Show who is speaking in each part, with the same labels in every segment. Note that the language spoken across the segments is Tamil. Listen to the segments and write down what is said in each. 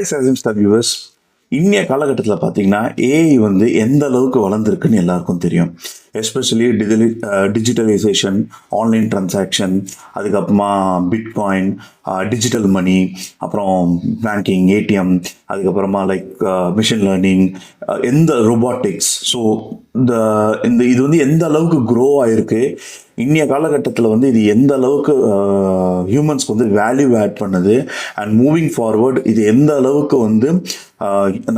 Speaker 1: ஹாய் சஜிம் ஸ்டார் வியூவர்ஸ் காலகட்டத்தில் பார்த்தீங்கன்னா ஏஐ வந்து எந்த அளவுக்கு வளர்ந்துருக்குன்னு எல்லாருக்கும் தெரியும். எஸ்பெஷலி டிஜிலி டிஜிட்டலைசேஷன் ஆன்லைன் ட்ரான்சாக்ஷன் அதுக்கப்புறமா பிட்காயின் டிஜிட்டல் மணி அப்புறம் பேங்கிங் ஏடிஎம் அதுக்கப்புறமா லைக் மிஷின் லேர்னிங் எந்த ரொபாட்டிக்ஸ் ஸோ இந்த இந்த இது வந்து எந்த அளவுக்கு க்ரோ ஆகிருக்கு இன்னைய காலகட்டத்தில் வந்து இது எந்த அளவுக்கு ஹியூமன்ஸ்க்கு வந்து வேல்யூ ஆட் பண்ணுது அண்ட் மூவிங் ஃபார்வர்டு இது எந்த அளவுக்கு வந்து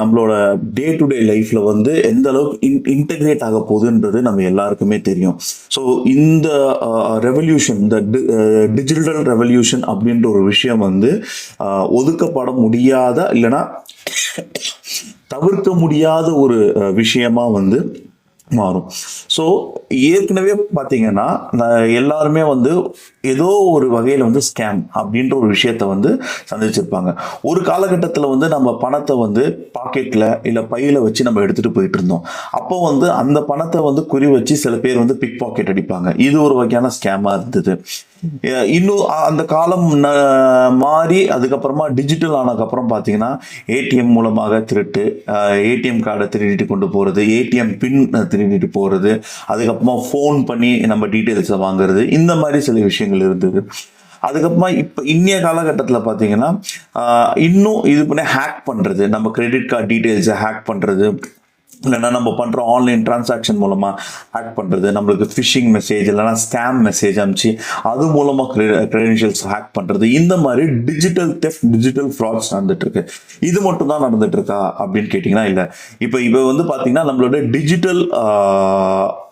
Speaker 1: நம்மளோட டே டு டே லைஃப்பில் வந்து எந்த அளவுக்கு இன் இன்டெகிரேட் ஆக போகுதுன்றது நம்ம எல்லாருக்குமே தெரியும். ஸோ இந்த ரெவல்யூஷன் இந்த டிஜிட்டல் ரெவல்யூஷன் அப்படின்ற ஒரு விஷயம் வந்து ஒதுக்கப்பட முடியாத இல்லைன்னா தவிர்க்க முடியாத ஒரு விஷயமா வந்து மாறும். ஸோ ஏற்கனவே பார்த்தீங்கன்னா நான் எல்லாருமே வந்து ஏதோ ஒரு வகையில் வந்து ஸ்கேம் அப்படின்ற ஒரு விஷயத்த வந்து சந்திச்சிருப்பாங்க. ஒரு காலகட்டத்தில் வந்து நம்ம பணத்தை வந்து பாக்கெட்டில் இல்லை பையில் வச்சு நம்ம எடுத்துகிட்டு போயிட்டு இருந்தோம். அப்போ வந்து அந்த பணத்தை வந்து குறி வச்சு சில பேர் வந்து பிக் பாக்கெட் அடிப்பாங்க. இது ஒரு வகையான ஸ்கேமாக இருந்தது. இன்னும் அந்த காலம் மாறி அதுக்கப்புறமா டிஜிட்டல் ஆனதுக்கப்புறம் பார்த்தீங்கன்னா ஏடிஎம் மூலமாக திருட்டு ஏடிஎம் கார்டை திருடிட்டு கொண்டு போகிறது ஏடிஎம் பின் திருடிட்டு போகிறது அதுக்கப்புறமா ஃபோன் பண்ணி நம்ம டீட்டெயில்ஸை வாங்குறது இந்த மாதிரி சில விஷயங்கள் இருந்தது. அதுக்கப்புறமா இப்போ இன்னைய காலகட்டத்தில் பார்த்தீங்கன்னா இன்னும் இது பண்ணி ஹேக் பண்ணுறது நம்ம கிரெடிட் கார்டு டீட்டெயில்ஸை ஹேக் பண்ணுறது இல்லைன்னா நம்ம பண்ணுற ஆன்லைன் டிரான்சாக்ஷன் மூலமாக ஹேக் பண்ணுறது நம்மளுக்கு ஃபிஷிங் மெசேஜ் இல்லைன்னா ஸ்கேம் மெசேஜ் அனுப்பிச்சு அது மூலமாக க்ரெடென்ஷியல்ஸ் ஹேக் பண்ணுறது இந்த மாதிரி டிஜிட்டல் தெஃப்ட் டிஜிட்டல் ஃப்ராட்ஸ் நடந்துட்டுருக்கு. இது மட்டும் தான் நடந்துட்டு இருக்கா அப்படின்னு கேட்டிங்கன்னா இல்லை. இப்போ இப்போ வந்து பார்த்தீங்கன்னா நம்மளோட டிஜிட்டல்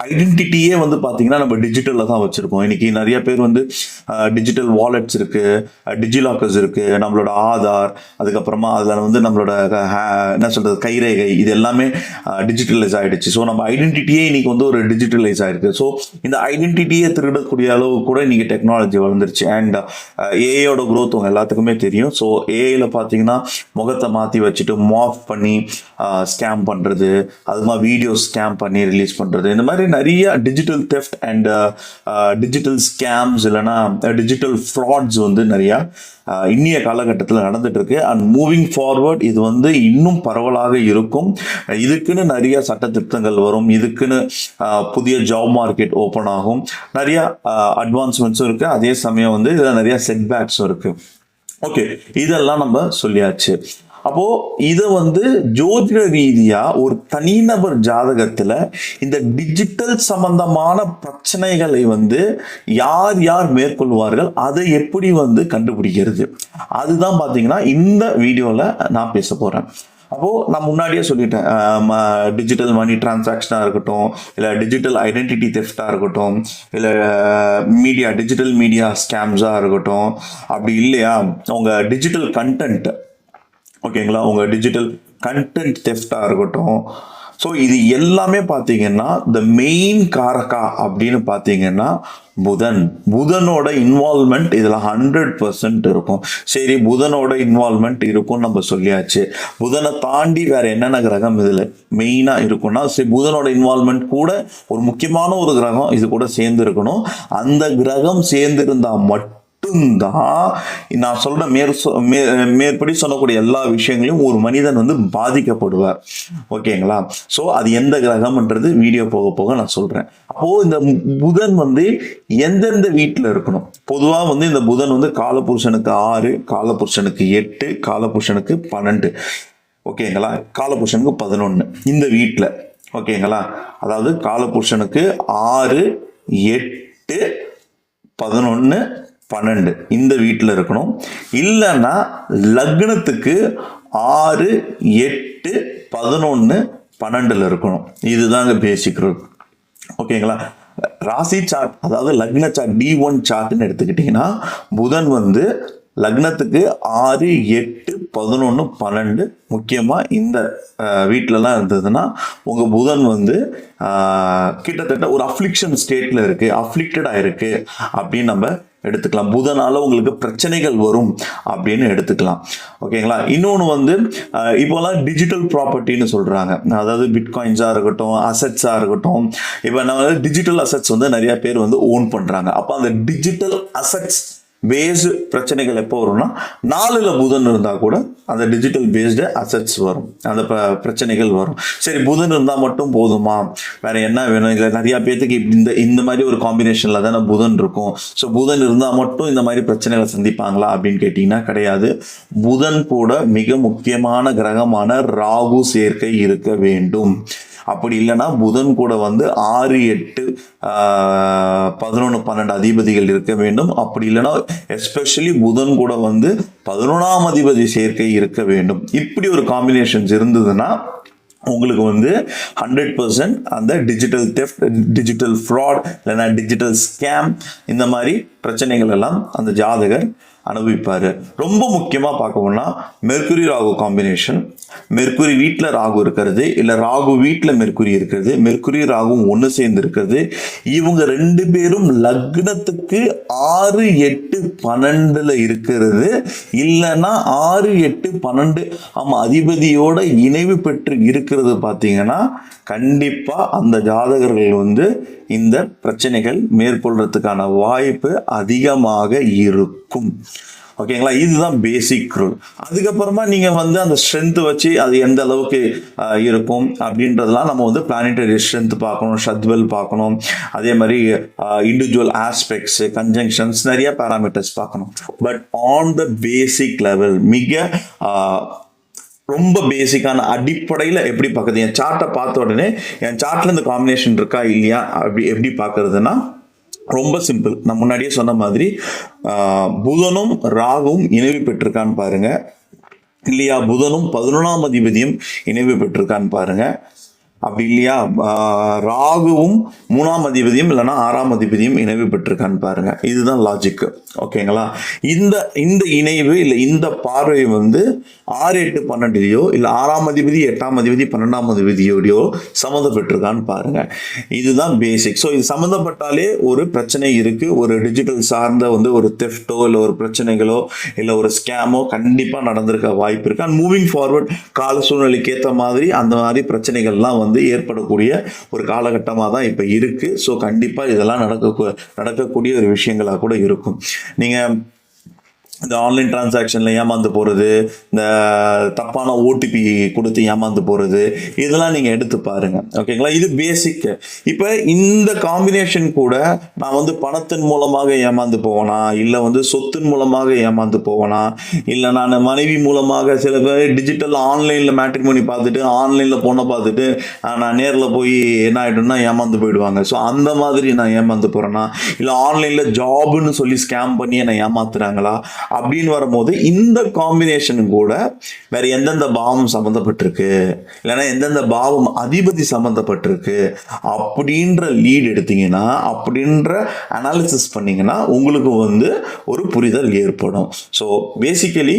Speaker 1: ஐடென்டிட்டியே வந்து பார்த்தீங்கன்னா நம்ம டிஜிட்டலில் தான் வச்சுருக்கோம். இன்னைக்கு நிறைய பேர் வந்து டிஜிட்டல் வாலெட்ஸ் இருக்குது டிஜிலாக்கர்ஸ் இருக்குது நம்மளோட ஆதார் அதுக்கப்புறமா அதில் வந்து நம்மளோட என்ன சொல்கிறது கைரேகை இது எல்லாமே டிஜிட்டலைஸ் ஆகிடுச்சு ஸோ நம்ம ஐடென்டிட்டியே இன்னைக்கு வந்து ஒரு டிஜிட்டலைஸ் ஆகிருக்கு ஸோ இந்த ஐடென்டிட்டியை திருடக்கூடிய அளவு கூட இன்னைக்கு டெக்னாலஜி வளர்ந்துருச்சு. அண்ட் ஏஐயோட க்ரோத் உங்கள் எல்லாத்துக்குமே தெரியும். ஸோ ஏஐயில் பார்த்தீங்கன்னா முகத்தை மாற்றி வச்சுட்டு மாஃப் பண்ணி ஸ்கேம் பண்ணுறது அதுமா வீடியோ ஸ்கேம் பண்ணி ரிலீஸ் பண்ணுறது இந்த மாதிரி நிறைய digital theft and digital scams இல்லைன்னா uh, டிஜிட்டல் ஃப்ராட்ஸ் வந்து நிறையா uh, இன்னிய காலகட்டத்தில் நடந்துட்டு இருக்கு. அண்ட் மூவிங் ஃபார்வர்ட் இது வந்து இன்னும் பரவலாக இருக்கும். இதுக்குன்னு நிறைய சட்ட திருத்தங்கள் வரும். இதுக்குன்னு புதிய ஜாப் மார்க்கெட் ஓப்பன் ஆகும். நிறைய அட்வான்ஸ்மெண்ட்ஸும் இருக்கு. அதே சமயம் வந்து இதில் நிறைய செட்பேக்ஸும் இருக்கு. ஓகே இதெல்லாம் நம்ம சொல்லியாச்சு. அப்போ இதை வந்து ஜோதிட ரீதியா ஒரு தனிநபர் ஜாதகத்துல இந்த டிஜிட்டல் சம்பந்தமான பிரச்சனைகளை வந்து யார் யார் மேற்கொள்வார்கள் அதை எப்படி வந்து கண்டுபிடிக்கிறது? அதுதான் பாத்தீங்கன்னா இந்த வீடியோல நான் பேச போறேன். அப்போ நான் முன்னாடியே சொல்லிட்டேன் டிஜிட்டல் மணி டிரான்சாக்ஷனாக இருக்கட்டும் இல்லை டிஜிட்டல் ஐடென்டிட்டி தெஃப்டாக இருக்கட்டும் இல்லை மீடியா டிஜிட்டல் மீடியா ஸ்கேம்ஸாக இருக்கட்டும் அப்படி இல்லையா? உங்கள் டிஜிட்டல் கண்டென்ட் ஓகேங்களா உங்கள் டிஜிட்டல் கண்டென்ட் தெஃப்டாக இருக்கட்டும் ஸோ இது எல்லாமே பார்த்தீங்கன்னா த மெயின் காரகா அப்படின்னு பார்த்தீங்கன்னா புதன். புதனோட இன்வால்மெண்ட் இதில் ஹண்ட்ரட் பர்சன்ட் இருக்கும். சரி புதனோட இன்வால்மெண்ட் இருக்கும்னு நம்ம சொல்லியாச்சு. புதனை தாண்டி வேற என்னென்ன கிரகம் இதில் மெயினாக இருக்கும்னா சரி புதனோட இன்வால்மெண்ட் கூட ஒரு முக்கியமான ஒரு கிரகம் இது கூட சேர்ந்து இருக்கணும் அந்த கிரகம் சேர்ந்திருந்தா மட்டும் மட்டும்தான் நான் சொல்ற மேற் மே- மேற்படி சொல்லக்கூடிய எல்லா விஷயங்களையும் ஒரு மனிதன் வந்து பாதிக்கப்படுவார். ஓகேங்களா? ஸோ அது எந்த கிரகம்ன்றது வீடியோ போக போக நான் சொல்றேன். அப்போ இந்த புதன் வந்து எந்தெந்த வீட்டில் இருக்கணும்? பொதுவாக வந்து இந்த புதன் வந்து காலபுருஷனுக்கு ஆறு காலபுருஷனுக்கு எட்டு காலபுருஷனுக்கு பன்னெண்டு. ஓகேங்களா? காலபுருஷனுக்கு பதினொன்று இந்த வீட்டில் ஓகேங்களா? அதாவது காலபுருஷனுக்கு ஆறு எட்டு பதினொன்று பன்னெண்டு. இந்த வீட்டில் இருக்கணும். இல்லைன்னா லக்னத்துக்கு ஆறு எட்டு பதினொன்று பன்னெண்டில் இருக்கணும். இதுதாங்க பேசிக் ரூல் ஓகேங்களா? ராசி சார்ட் அதாவது லக்ன சார்ட் டி ஒன் சார்ட்னு எடுத்துக்கிட்டிங்கன்னா புதன் வந்து லக்னத்துக்கு ஆறு எட்டு பதினொன்று பன்னெண்டு முக்கியமாக இந்த வீட்டிலலாம் இருந்ததுன்னா உங்கள் புதன் வந்து கிட்டத்தட்ட ஒரு அஃப்ளிக்ஷன் ஸ்டேட்டில் இருக்குது அஃப்ளிக்டடாக இருக்குது அப்படின்னு நம்ம எடுத்துக்கலாம். புதனால் உங்களுக்கு பிரச்சனைகள் வரும் அப்படின்னு எடுத்துக்கலாம். ஓகேங்களா? இன்னொன்று வந்து இப்போலாம் டிஜிட்டல் ப்ராப்பர்ட்டின்னு சொல்கிறாங்க அதாவது பிட்காயின்ஸாக இருக்கட்டும் அசட்ஸாக இருக்கட்டும் இப்போ நம்ம டிஜிட்டல் அசட்ஸ் வந்து நிறையா பேர் வந்து ஓன் பண்ணுறாங்க அப்போ அந்த டிஜிட்டல் அசட்ஸ் பேஸ்டு பிரச்சனைகள் எப்போ வரும்னா நாலுல புதன் இருந்தால் கூட அந்த டிஜிட்டல் பேஸ்டு அசட்ஸ் வரும். அந்த ப- பிரச்சனைகள் வரும். சரி புதன் இருந்தால் மட்டும் போதுமா? வேற என்ன வேணும்? இல்லை நிறையா பேர்த்துக்கு இந்த இந்த மாதிரி ஒரு காம்பினேஷனில் தானே புதன் இருக்கும். ஸோ புதன் இருந்தால் மட்டும் இந்த மாதிரி பிரச்சனைகளை சந்திப்பாங்களா அப்படின்னு கேட்டிங்கன்னா கிடையாது. புதன் கூட மிக முக்கியமான கிரகமான ராகு சேர்க்கை இருக்க வேண்டும். அப்படி இல்லைன்னா புதன் கூட வந்து ஆறு எட்டு பதினொன்று பன்னெண்டு அதிபதிகள் இருக்க வேண்டும். அப்படி இல்லைன்னா எஸ்பெஷலி புதன் கூட வந்து பதினொன்றாம் அதிபதி சேர்க்கை இருக்க வேண்டும். இப்படி ஒரு காம்பினேஷன்ஸ் இருந்ததுன்னா உங்களுக்கு வந்து ஹண்ட்ரட் பர்சன்ட் அந்த டிஜிட்டல் தெஃப்ட் டிஜிட்டல் ஃப்ராட் இல்லைன்னா டிஜிட்டல் ஸ்கேம் இந்த மாதிரி பிரச்சனைகள் எல்லாம் அந்த ஜாதகர் அனுபவிப்பார். ரொம்ப முக்கியமாக பார்க்கணும்னா மெர்குரி ராகு காம்பினேஷன் மெர்குரி வீட்டில் ராகு இருக்கிறது இல்லை ராகு வீட்டில் மெர்குரி இருக்கிறது மெர்க்குரி ராகும் ஒன்று சேர்ந்து இருக்கிறது. இவங்க ரெண்டு பேரும் லக்னத்துக்கு ஆறு எட்டு பன்னெண்டுல இருக்கிறது. இல்லைன்னா ஆறு எட்டு பன்னெண்டு ஆமாம் அதிபதியோட இணைவு பெற்று இருக்கிறது பார்த்தீங்கன்னா கண்டிப்பாக அந்த ஜாதகர்கள் வந்து இந்த பிரச்சனைகள் மேற்கொள்றதுக்கான வாய்ப்பு அதிகமாக இருக்கும். ஓகேங்களா? இதுதான் பேசிக் ரூல் அதுக்கப்புறமா நீங்கள் வந்து அந்த ஸ்ட்ரென்த் வச்சு அது எந்த அளவுக்கு இருக்கும் அப்படின்றதெல்லாம் நம்ம வந்து பிளானிட்டரி ஸ்ட்ரென்த் பார்க்கணும் ஷத்வெல் பார்க்கணும். அதே மாதிரி இண்டிவிஜுவல் ஆஸ்பெக்ட்ஸ் கன்ஜங்ஷன்ஸ் நிறைய பேராமீட்டர்ஸ் பார்க்கணும். But on the basic level மிக ரொம்ப பேசிக்கான அடிப்படையில் எப்படி பார்க்குறது? என் சார்ட்டை பார்த்த உடனே என் சார்ட்டில் இந்த காம்பினேஷன் இருக்கா இல்லையா? அப்படி எப்படி பார்க்குறதுன்னா ரொம்ப சிம்பிள் நான் முன்னாடியே சொன்ன மாதிரி புதனும் ராகும் இணைவு பெற்றிருக்கான்னு பாருங்க. இல்லையா? புதனும் பதினொன்றாம் அதிபதியும் இணைவு பெற்றிருக்கான்னு பாருங்க. அப்படி இல்லையா? ராகுவும் மூணாம் அதிபதியும் இல்லைன்னா ஆறாம் அதிபதியும் இணைவு பெற்றிருக்கான்னு பாருங்க. இதுதான் லாஜிக்கு ஓகேங்களா இந்த இந்த இணைவு இல்லை இந்த பார்வை வந்து ஆறு எட்டு பன்னெண்டுலையோ இல்லை ஆறாம் அதிபதி எட்டாம் அதிபதி பன்னெண்டாம் அதிபதியோடையோ சம்மந்தப்பட்டிருக்கான்னு பாருங்க. இதுதான் பேசிக் ஸோ இது சம்மந்தப்பட்டாலே ஒரு பிரச்சனை இருக்குது ஒரு டிஜிட்டல் சார்ந்த வந்து ஒரு தெஃப்டோ இல்லை ஒரு பிரச்சனைகளோ இல்லை ஒரு ஸ்கேமோ கண்டிப்பாக நடந்திருக்க வாய்ப்பு இருக்குது அண்ட் மூவிங் ஃபார்வர்ட் கால சூழ்நிலைக்கு ஏற்ற மாதிரி அந்த மாதிரி பிரச்சனைகள்லாம் வந்து ஏற்படக்கூடிய ஒரு காலகட்டமாக தான் இப்போ இருக்கு. ஸோ கண்டிப்பாக இதெல்லாம் நடக்க நடக்கக்கூடிய ஒரு விஷயங்களாக கூட இருக்கும். நீங்கள் இந்த ஆன்லைன் டிரான்சாக்ஷனில் ஏமாந்து போகிறது இந்த தப்பான ஓடிபி கொடுத்து ஏமாந்து போகிறது இதெல்லாம் நீங்கள் எடுத்து பாருங்கள் ஓகேங்களா இது பேசிக்கு இப்போ இந்த காம்பினேஷன் கூட நான் வந்து பணத்தின் மூலமாக ஏமாந்து போவேனா? இல்லை வந்து சொத்தின் மூலமாக ஏமாந்து போவேனா? இல்லை நான் மனைவி மூலமாக சில பேர் டிஜிட்டல் ஆன்லைனில் மேட்ரிமோனி பார்த்துட்டு ஆன்லைனில் பொண்ணை பார்த்துட்டு நான் நேரில் போய் என்ன ஆகிடும்னா ஏமாந்து போயிடுவாங்க. ஸோ அந்த மாதிரி நான் ஏமாந்து போகிறேன்னா இல்லை ஆன்லைனில் ஜாப்னு சொல்லி ஸ்கேம் பண்ணி என்னை ஏமாத்துறாங்களா? அப்படின்னு வரும்போது இந்த காம்பினேஷன் கூட வேற எந்தெந்த பாவம் சம்மந்தப்பட்டிருக்கு இல்லைன்னா எந்தெந்த பாவம் அதிபதி சம்மந்தப்பட்டிருக்கு அப்படின்ற லீட் எடுத்தீங்கன்னா அப்படின்ற அனாலிசிஸ் பண்ணீங்கன்னா உங்களுக்கு வந்து ஒரு புரிதல் ஏற்படும். So basically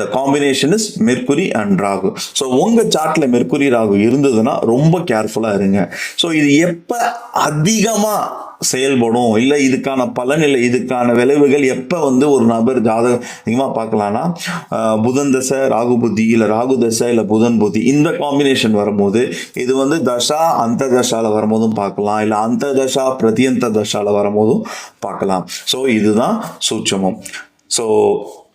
Speaker 1: the combination is mercury and Rahu so உங்கள் சார்ட்டில் மெர்குரி ராகு இருந்ததுன்னா ரொம்ப கேர்ஃபுல்லாக இருங்க. ஸோ இது எப்போ அதிகமாக செயல்படும். இல்லை இதுக்கான பலன் இல்லை. இதுக்கான விளைவுகள் எப்போ வந்து ஒரு நபர் ஜாதகம் அதிகமாக பார்க்கலான்னா புதன் தசை ராகு புத்தி இல்லை ராகு தசை இல்லை புதன் புத்தி இந்த காம்பினேஷன் வரும்போது இது வந்து தசா அந்த தசாவில் வரும்போதும் பார்க்கலாம். இல்லை அந்த தசா பிரதியந்த தசாவில் வரும்போதும் பார்க்கலாம். ஸோ இதுதான் சூட்சமம். ஸோ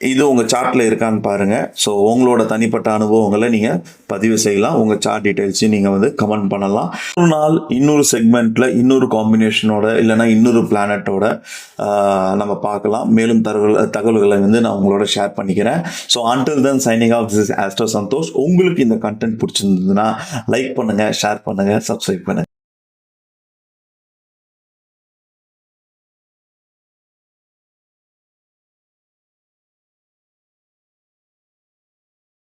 Speaker 1: இது உங்கள் சார்ட்டில் இருக்கான்னு பாருங்கள் ஸோ உங்களோட தனிப்பட்ட அனுபவங்களை நீங்கள் பதிவு செய்யலாம். உங்கள் சார்ட் டீட்டெயில்ஸையும் நீங்கள் வந்து கமெண்ட் பண்ணலாம். ஒரு நாள் இன்னொரு செக்மெண்ட்டில் இன்னொரு காம்பினேஷனோட இல்லைன்னா இன்னொரு பிளானட்டோட நம்ம பார்க்கலாம். மேலும் தகவல் தகவல்களை வந்து நான் உங்களோட ஷேர் பண்ணிக்கிறேன். So until then signing off this astro Santhosh உங்களுக்கு இந்த கண்டென்ட் பிடிச்சிருந்ததுன்னா லைக் பண்ணுங்கள் ஷேர் பண்ணுங்கள் சப்ஸ்கிரைப் பண்ணுங்கள்